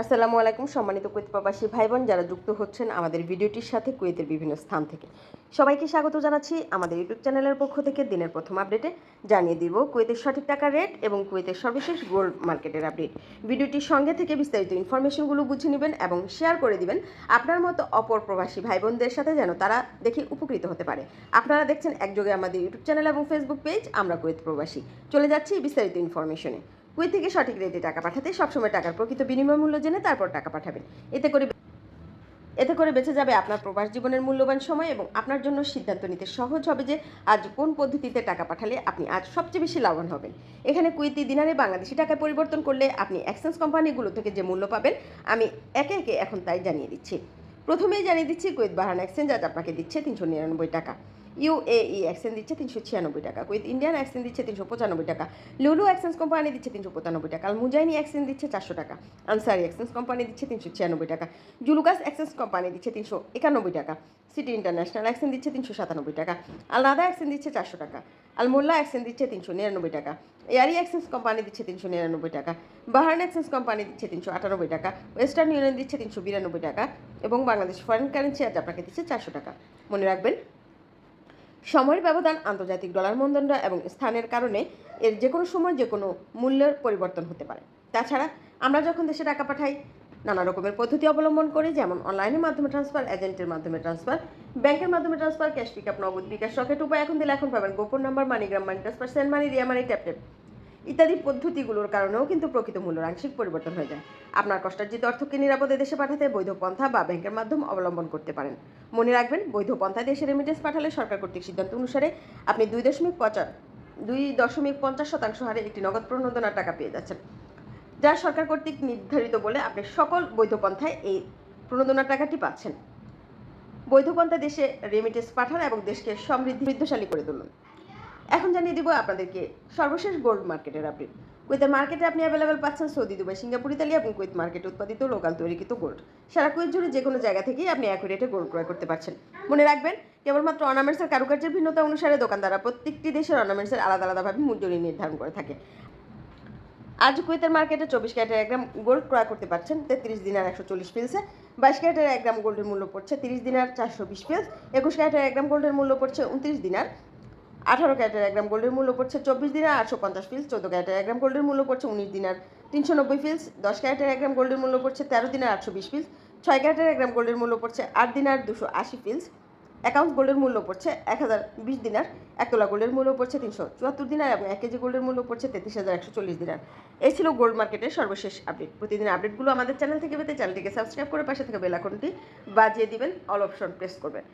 আসসালামু আলাইকুম সম্মানিত কুয়েত প্রবাসী ভাই বোন যারা যুক্ত হচ্ছেন আমাদের ভিডিওটির সাথে কুয়েতের বিভিন্ন স্থান থেকে। সবাইকে স্বাগত জানাচ্ছি আমাদের ইউটিউব চ্যানেলের পক্ষ থেকে দিনের প্রথম আপডেটে। জানিয়ে দিব কুয়েতের সঠিক টাকার রেট এবং কুয়েতের সর্বশেষ গোল্ড মার্কেটের আপডেট। ভিডিওটির সঙ্গে থেকে বিস্তারিত ইনফরমেশনগুলো বুঝে নেবেন এবং শেয়ার করে দিবেন আপনার মতো অপর প্রবাসী ভাই বোনদের সাথে যেন তারা দেখে উপকৃত হতে পারে। আপনারা দেখছেন একযোগে আমাদের ইউটিউব চ্যানেল এবং ফেসবুক পেজ, আমরা কুয়েত প্রবাসী। চলে যাচ্ছি বিস্তারিত ইনফরমেশনে। কুয়েত থেকে সঠিক রেটে টাকা পাঠাতে সবসময় টাকার প্রকৃত বিনিময় মূল্য জেনে তারপর টাকা পাঠাবেন। এতে করে এতে করে বেঁচে যাবে আপনার প্রবাস জীবনের মূল্যবান সময় এবং আপনার জন্য সিদ্ধান্ত নিতে সহজ হবে যে আজ কোন পদ্ধতিতে টাকা পাঠালে আপনি আজ সবচেয়ে বেশি লাভবান হবেন। এখানে কুয়েতি দিনারে বাংলাদেশি টাকায় পরিবর্তন করলে আপনি এক্সচেঞ্জ কোম্পানিগুলো থেকে যে মূল্য পাবেন, আমি একে একে এখন তাই জানিয়ে দিচ্ছি। প্রথমেই জানিয়ে দিচ্ছি কুয়েত বাহান এক্সচেঞ্জ আজ আপনাকে দিচ্ছে তিনশো নিরানব্বই টাকা। ইউএই এক্সচেঞ্জ দিচ্ছে তিনশো ছিয়ানব্বই টাকা কুয়েত ইন্ডিয়ান এক্সচেঞ্জ দিচ্ছে তিনশো পঁচানব্বই টাকা লুলু এক্সচেঞ্জ কোম্পানি দিচ্ছে তিনশো পঁচানব্বই টাকা আল মুজাইনি এক্সচেঞ্জ দিচ্ছে চারশো টাকা আনসারি এক্সচেঞ্জ কোম্পানি দিচ্ছে তিনশো ছিয়ানব্বই টাকা জুলুকাস এক্সচেঞ্জ কোম্পানি দিচ্ছে তিনশো একানব্বই টাকা সিটি ইন্টারন্যাশনাল এক্সচেঞ্জ দিচ্ছে তিনশো সাতানব্বই টাকা আল নাদা এক্সচেঞ্জ দিচ্ছে চারশো টাকা আল মোল্লা এক্সচেঞ্জ দিচ্ছে তিনশো নিরানব্বই টাকা এয়ারি এক্সচেঞ্জ কোম্পানি দিচ্ছে তিনশো নিরানব্বই টাকা বাহারান এক্সচেঞ্জ কোম্পানি দিচ্ছে তিনশো আটানব্বই টাকা ওয়েস্টার্ন ইউনিয়ন দিচ্ছে তিনশো বিরানব্বই টাকা এবং বাংলাদেশ ফরেন কারেন্সি আজ আপনাকে দিচ্ছে চারশো টাকা মনে রাখবেন সময়ের ব্যবধান, আন্তর্জাতিক ডলার মূলদণ্ড এবং স্থানের কারণে এর যে কোনো সময় যে কোনো মূল্যের পরিবর্তন হতে পারে। তাছাড়া আমরা যখন দেশে টাকা পাঠাই, নানা রকমের পদ্ধতি অবলম্বন করে, যেমন অনলাইনের মাধ্যমে ট্রান্সফার এজেন্টের মাধ্যমে ট্রান্সফার ব্যাংকের মাধ্যমে ট্রান্সফার ক্যাশ পিক আপ নগদ বিকাশ রকেট উপায় এখন দিলে এখন পাবেন গোপন number MoneyGram money transfer send money Ria money tap tap ইত্যাদি পদ্ধতিগুলোর কারণেও কিন্তু প্রকৃত মূল্যের আংশিক পরিবর্তন হয়ে যায়। আপনার কষ্টার্জিত অর্থকে নিরাপদে দেশে পাঠাতে বৈধ পন্থা বা ব্যাংকের মাধ্যম অবলম্বন করতে পারেন। মনে রাখবেন, বৈধ পন্থায় দেশে রেমিটেন্স পাঠালে সরকার কর্তৃক সিদ্ধান্ত অনুসারে আপনি দুই দশমিক দুই দশমিক পঞ্চাশ শতাংশ হারে একটি নগদ প্রণোদনার টাকা পেয়ে যাচ্ছেন। যা সরকার কর্তৃক নির্ধারিত বলে আপনি সকল বৈধ পন্থায় এই প্রণোদনার টাকাটি পাচ্ছেন। বৈধ পন্থায় দেশে রেমিটেন্স পাঠান এবং দেশকে সমৃদ্ধিশালী করে তুলুন। এখন জানিয়ে দিব আপনাদেরকে সর্বশেষ গোল্ড মার্কেটের আপডেট কুয়েতের মার্কেটে আপনি অ্যাভেলেবেল পাচ্ছেন সৌদি দুবাই সিঙ্গাপুর ইতালি এবং কুয়েত মার্কেটে উৎপাদিত লোকাল তৈরিকৃত গোল্ড সারা কুয়েত জুড়ে যে কোনো জায়গা থেকেই আপনি এক রেটে গোল্ড ক্রয় করতে পারছেন। মনে রাখবেন, কেবলমাত্র অর্নামেন্টসের কারুকার্যের ভিন্নতা অনুসারে দোকানদাররা প্রত্যেকটি দেশের অর্নামেন্টসের আলাদা আলাদাভাবে মূল্য নির্ধারণ করে থাকে। আজ কুয়েতের মার্কেটে চব্বিশ ক্যারেটের এক গ্রাম গোল্ড ক্রয় করতে পারছেন তেত্রিশ দিনার একশো চল্লিশ পিলসে বাইশ ক্যারেটের এক গ্রাম গোল্ডের মূল্য পড়ছে তিরিশ দিনার চারশো বিশ ফিলস একুশ ক্যারেটের এক গ্রাম গোল্ডের মূল্য পড়ছে উনত্রিশ দিনার আঠারো ক্যারেটের এক গ্রাম গোল্ডের মূল্য পড়ছে চব্বিশ দিনার আটশো পঞ্চাশ ফিলস, চোদ্দ ক্যারেটের এক গ্রাম গোল্ডের মূল্য পড়ছে উনিশ দিনার তিনশো নব্বই ফিলস, দশ ক্যারেটের এক গ্রাম গোল্ডের মূল্য পড়ছে তেরো দিনার আটশো বিশ ফিলস, ছয় ক্যারেটের এক গ্রাম গোল্ডের মূল্য পড়ছে আট দিনার দুশো আশি ফিলস, অ্যাকাউন্ট গোল্ডের মূল্য পড়ছে এক হাজার বিশ দিনার, এক তোলা গোল্ডের মূল্য পড়ছে তিনশো চুয়াত্তর দিনার এবং এক কেজি গোল্ডের মূল্য পড়ছে তেত্রিশ হাজার একশো চল্লিশ দিনার। এই ছিল গোল্ড মার্কেটের সর্বশেষ আপডেট। প্রতিদিন আপডেটগুলো আমাদের চ্যানেল থেকে পেতে চ্যানেলটিকে সাবস্ক্রাইব করে পাশে থেকে বেল আইকনটি বাজিয়ে দিবেন, অল অপশন প্রেস করবেন।